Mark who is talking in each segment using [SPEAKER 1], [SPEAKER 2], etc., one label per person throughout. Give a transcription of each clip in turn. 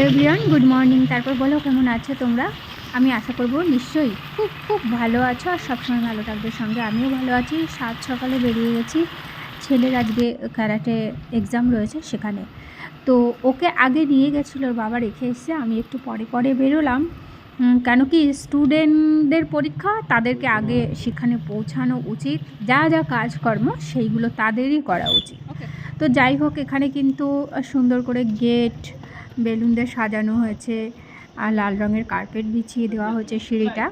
[SPEAKER 1] Hello everyone good morning. তারপর বলো কেমন আছো তোমরা? আমি আশা করব নিশ্চয়ই খুব খুব ভালো আছো আর সবসময় ভালো থাকবে। সঙ্গে আমিও ভালো আছি। সাত সকালে বেরিয়ে গেছি। ছেলের আজকে ক্যারাটে এক্সাম রয়েছে সেখানে। তো ওকে আগে নিয়ে গেছিল বাবা রেখে এসছে। আমি একটু পরে পরে বেরোলাম। কেন কি স্টুডেন্টদের পরীক্ষা তাদেরকে আগে সেখানে পৌঁছানো উচিত। যা যা কাজকর্ম সেইগুলো তাদেরই করা উচিত। তো যাই হোক এখানে কিন্তু সুন্দর করে গেট বেলুন দিয়ে সাজানো হয়েছে আর লাল রঙের কার্পেট বিছিয়ে দেওয়া হয়েছে সিঁড়িটা।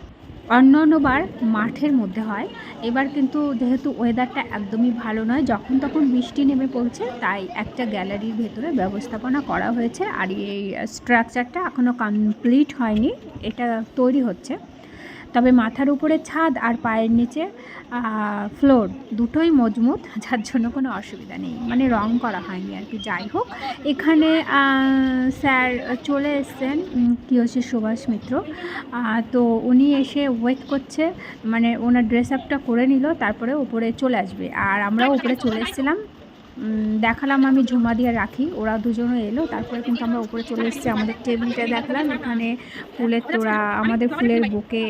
[SPEAKER 1] অন্য অন্যবার মাঠের মধ্যে হয়। এবার কিন্তু যেহেতু ওয়েদারটা একদমই ভালো নয়, যখন তখন বৃষ্টি নেমে পড়ছে, তাই একটা গ্যালারির ভেতরে ব্যবস্থাপনা করা হয়েছে আর এই স্ট্রাকচারটা এখনও কমপ্লিট হয়নি। এটা তৈরি হচ্ছে। তবে মাথার উপরে ছাদ আর পায়ের নিচে ফ্লোর দুটোই মজবুত, যার জন্য কোনো অসুবিধা নেই। মানে রং করা হয়নি আর কি। যাই হোক, এখানে স্যার চলে এসছেন কিয়সী সুভাষ মিত্র। তো উনি এসে ওয়েট করছে মানে ওনার ড্রেস আপটা করে নিল, তারপরে উপরে চলে আসবে। আর আমরাও উপরে চলে এসেছিলাম। দেখালাম আমি ঝুমা দিয়ে রাখি। ওরা দুজনও এলো, তারপরে কিন্তু আমরা উপরে চলে এসেছি, আমাদের টেবিলটা দেখালাম। এখানে ফুলের তোড়া, আমাদের ফুলের বুকে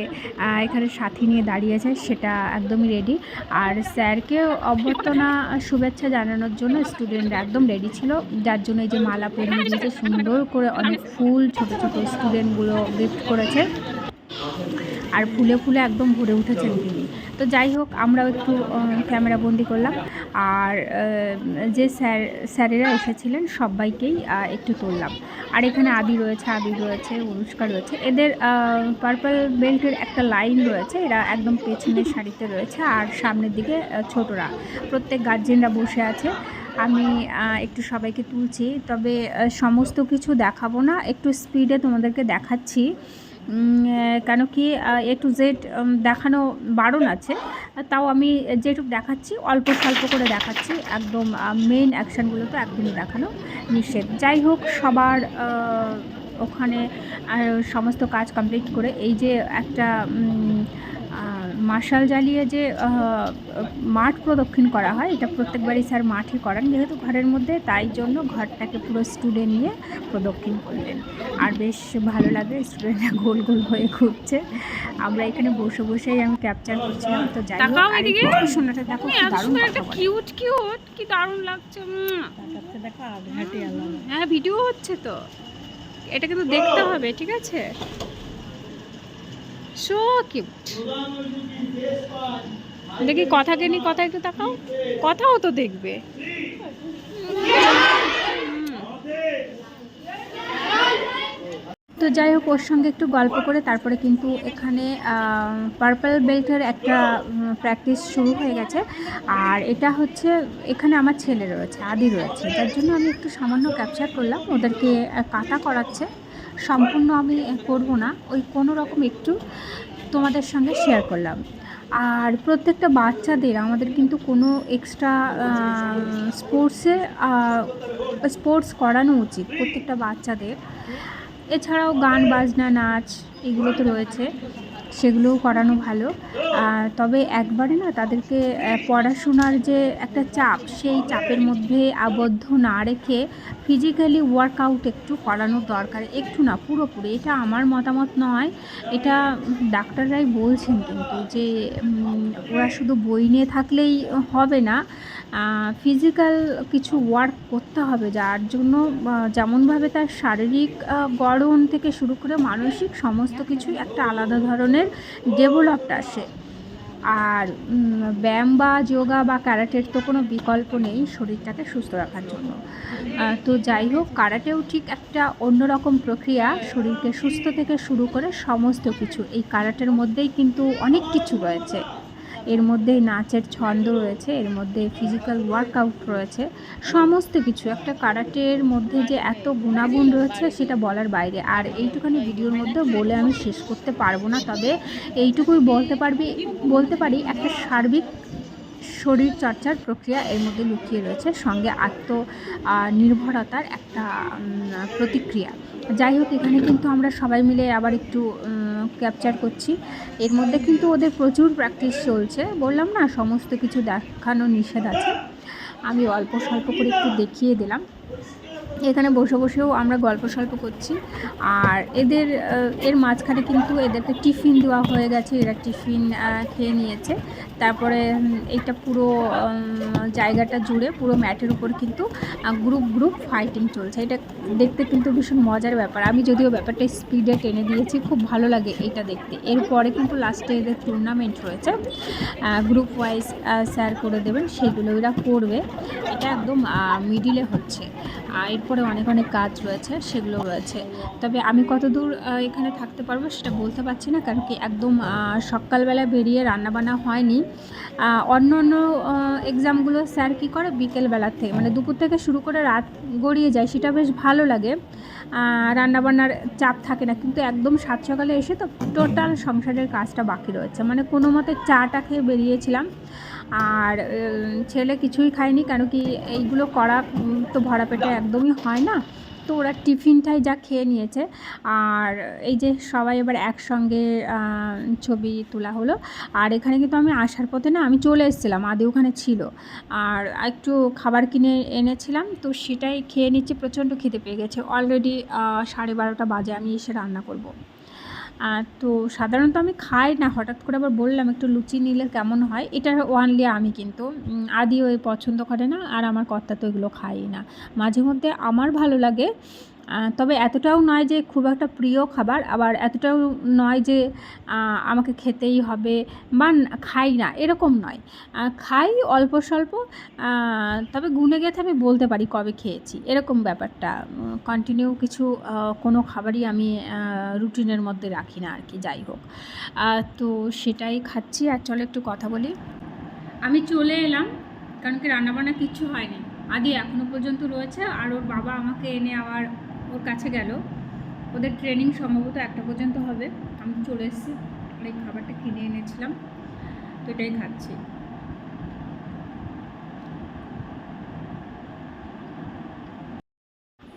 [SPEAKER 1] এখানে সাথী নিয়ে দাঁড়িয়েছে সেটা একদমই রেডি আর স্যারকে অভ্যর্থনা, শুভেচ্ছা জানানোর জন্য স্টুডেন্টরা একদম রেডি ছিল। যার জন্য এই যে মালা পরিয়ে দিয়েছে, সুন্দর করে অনেক ফুল, ছোট ছোট স্টুডেন্টগুলো গিফট করেছে। আর ফুলে ফুলে একদম ভরে উঠেছেন তিনি। তো যাই হোক আমরাও একটু ক্যামেরা বন্দি করলাম। আর যে স্যার স্যারেরা এসেছিলেন সবাইকেই একটু তুললাম। আর এখানে আদি রয়েছে আদি রয়েছে অনুষ্কা রয়েছে। এদের পার্পল বেল্টের একটা লাইন রয়েছে এরা একদম পেছনের সারিতে রয়েছে। আর সামনের দিকে ছোটরা। প্রত্যেক গার্জেনরা বসে আছে। আমি একটু সবাইকে তুলছি। তবে সমস্ত কিছু দেখাবো না। একটু স্পিডে তোমাদেরকে দেখাচ্ছি। কেন কি এ টু জেড দেখানো বারণ আছে। তাও আমি যেটুকু দেখাচ্ছি, অল্প স্বল্প করে দেখাচ্ছি, একদম মেন অ্যাকশানগুলো তো একদমই দেখানো নিষেধ। যাই হোক, সবার ওখানে সমস্ত কাজ কমপ্লিট করে এই যে একটা মার্শাল জ্বালিয়ে যে মাঠ প্রদক্ষিণ করা হয় এটা প্রত্যেকবারই স্যার মাঠে করান। যেহেতু ঘরের মধ্যে তাই জন্য ঘরটাকে পুরো স্টুডেন্ট নিয়ে প্রদক্ষিণ করলেন। আর বেশ ভালো লাগে স্টুডেন্টরা গোল গোল হয়ে ঘুরছে। আমরা এখানে বসে বসেই আমি ক্যাপচার করছিলাম। তো যাই হোক দেখো দারুণ কথা
[SPEAKER 2] কিউট কিউট কি দারুণ লাগছে উম। হ্যাঁ ভিডিও হচ্ছে তো। এটা কিন্তু দেখতে হবে ঠিক আছে? সো কিউট দেখি কথা কেনি কথা একটু তাকাও। কথাও তো দেখবে।
[SPEAKER 1] তো যাই হোক, ওর সঙ্গে একটু গল্প করে তারপরে কিন্তু এখানে পার্পল বেল্টের একটা প্র্যাকটিস শুরু হয়ে গেছে। আর এটা হচ্ছে, এখানে আমার ছেলে রয়েছে, আদি রয়েছে। যার জন্য আমি একটু সামান্য ক্যাপচার করলাম। ওদেরকে কাটা করাচ্ছে। সম্পূর্ণ আমি করব না। ওই কোনো রকম একটু তোমাদের সঙ্গে শেয়ার করলাম। আর প্রত্যেকটা বাচ্চাদের আমাদের কিন্তু কোনো এক্সট্রা স্পোর্টসে স্পোর্টস করানো উচিত প্রত্যেকটা বাচ্চাদের। এছাড়াও গান, বাজনা, নাচ এগুলো তো রয়েছে। সেগুলোও করানো ভালো। আর তবে একবারে না তাদেরকে পড়াশোনার যে একটা চাপ, সেই চাপের মধ্যে আবদ্ধ না রেখে ফিজিক্যালি ওয়ার্কআউট একটু করানো দরকার। একটু না, পুরোপুরি। এটা আমার মতামত নয়। এটা ডাক্তাররাই বলছেন কিন্তু যে ওরা শুধু বই নিয়ে থাকলেই হবে না। ফিজিক্যাল কিছু ওয়ার্ক করতে হবে। যার জন্য যেমনভাবে তার শারীরিক গড়ন থেকে শুরু করে মানসিক সমস্ত কিছুই একটা আলাদা ধরনের ডেভেলপড আসে। আর ব্যায়াম বা যোগা বা ক্যারাটের তো কোনো বিকল্প নেই শরীরটাকে সুস্থ রাখার জন্য। তো যাই হোক কারাটেও ঠিক একটা অন্যরকম প্রক্রিয়া শরীরকে সুস্থ থেকে শুরু করে সমস্ত কিছু। এই কারাটের মধ্যেই কিন্তু অনেক কিছু রয়েছে। এর মধ্যে নাচের ছন্দ রয়েছে, এর মধ্যে ফিজিক্যাল ওয়ার্কআউট রয়েছে, সমস্ত কিছু। একটা কারাটের মধ্যে যে এত গুণাগুণ রয়েছে সেটা বলার বাইরে। আর এইটুখানি ভিডিওর মধ্যে বলে আমি শেষ করতে পারব না, তবে এইটুকুই বলতে পারবি, বলতে পারি একটা সার্বিক শরীর চর্চার প্রক্রিয়া এর মধ্যে লুকিয়ে রয়েছে, সঙ্গে আত্ম নির্ভরতার একটা প্রতিক্রিয়া। যাই হোক, এখানে কিন্তু আমরা সবাই মিলে আবার একটু ক্যাপচার করছি। এর মধ্যে কিন্তু ওদের প্রচুর প্র্যাকটিস চলছে। বললাম না, সমস্ত কিছু দেখানো নিষেধ আছে। আমি অল্প স্বল্প করে একটু দেখিয়ে দিলাম। এখানে বসে বসেও আমরা গল্প সল্প করছি। আর এদের এর মাঝখানে কিন্তু এদেরকে টিফিন দেওয়া হয়ে গেছে। এরা টিফিন খেয়ে নিয়েছে। তারপরে এটা পুরো জায়গাটা জুড়ে পুরো ম্যাটের উপর কিন্তু গ্রুপ গ্রুপ ফাইটিং চলছে। এটা দেখতে কিন্তু ভীষণ মজার ব্যাপার। আমি যদিও ব্যাপারটা স্পিডে টেনে দিয়েছি, খুব ভালো লাগে এটা দেখতে। এরপরে কিন্তু লাস্টে এদের টুর্নামেন্ট রয়েছে। গ্রুপ ওয়াইজ স্যার করে দেবেন, সেগুলো এরা করবে। এটা একদম মিডিলে হচ্ছে। আর এরপরে অনেক অনেক কাজ রয়েছে সেগুলো রয়েছে। তবে আমি কতদূর আহ, এখানে থাকতে পারব সেটা বলতে পারছি না কারণ কি একদম সকালবেলা বেরিয়ে রান্নাবান্না হয়নি। অন্য অন্য এক্সামগুলো স্যার কী করে? বিকেলবেলার থেকে মানে দুপুর থেকে শুরু করে রাত গড়িয়ে যায় সেটা বেশ ভালো লাগে। রান্নাবান্নার চাপ থাকে না কিন্তু একদম সাত সকালে এসে তো টোটাল সংসারের কাজটা বাকি রয়েছে। মানে কোনো মতে চাটা খেয়ে বেরিয়েছিলাম। আর ছেলে কিছুই খায়নি কেন কি এইগুলো করা তো ভরা পেটে একদমই হয় না। তো ওরা টিফিনটাই যা খেয়ে নিয়েছে। আর এই যে সবাই এবার একসঙ্গে ছবি তোলা হলো। আর এখানে কিন্তু আমি আসার পথে না আমি চলে এসেছিলাম, আদি ওখানে ছিল। আর একটু খাবার কিনে এনেছিলাম, তো সেটাই খেয়ে নিচ্ছি, প্রচণ্ড খেতে পেয়ে গেছে। অলরেডি সাড়ে বারোটা বাজে, আমি এসে রান্না করব। আর তো সাধারণত আমি খাই না, হঠাৎ করে আবার বললাম একটু লুচি নিলে কেমন হয়? এটা ওয়ানলি আমি কিন্তু আদি আদিও এই পছন্দ করে না আর আমার কর্তা তো এগুলো খাই না। মাঝে মধ্যে আমার ভালো লাগে তবে এতটাও নয় যে খুব একটা প্রিয় খাবার, আবার এতটাও নয় যে আমাকে খেতেই হবে বা খাই না, এরকম নয়। খাই অল্প স্বল্প তবে গুনে গেছে আমি বলতে পারি কবে খেয়েছি, এরকম ব্যাপারটা। কন্টিনিউ কিছু কোনো খাবারই আমি রুটিনের মধ্যে রাখি না আর কি, যাই হোক। তো সেটাই খাচ্ছি, আর চলো একটু কথা বলি। আমি চলে এলাম, কারণ কি রান্নাবান্না কিচ্ছু হয়নি। আদি এখনও পর্যন্ত রয়েছে, আর ওর বাবা আমাকে এনে আবার ওর কাছে গেল। ওদের ট্রেনিং সম্ভবত একটা পর্যন্ত হবে। আমি চলে এসেছি। অনেক খাবারটা কিনে এনেছিলাম। তো এটাই খাচ্ছি।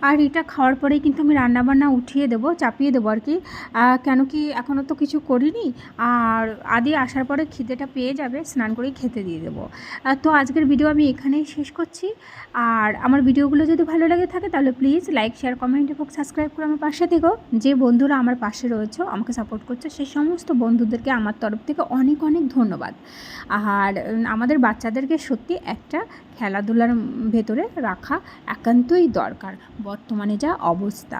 [SPEAKER 1] আর এটা খাওয়ার পরেই কিন্তু আমি রান্নাবান্না উঠিয়ে দেবো, চাপিয়ে দেবো আর কি। কেন কি এখনও তো কিছু করিনি। আর আদি আসার পরে খিদেটা পেয়ে যাবে, স্নান করেই খেতে দিয়ে দেবো। তো আজকের ভিডিও আমি এখানেই শেষ করছি। আর আমার ভিডিওগুলো যদি ভালো লাগে থাকে তাহলে প্লিজ লাইক, শেয়ার, কমেন্ট এবং সাবস্ক্রাইব করে আমার পাশে থেকো। যে বন্ধুরা আমার পাশে রয়েছে, আমাকে সাপোর্ট করছে, সেই সমস্ত বন্ধুদেরকে আমার তরফ থেকে অনেক অনেক ধন্যবাদ। আর আমাদের বাচ্চাদেরকে সত্যি একটা খেলাধুলার ভেতরে রাখা একান্তই দরকার। বর্তমানে যা অবস্থা।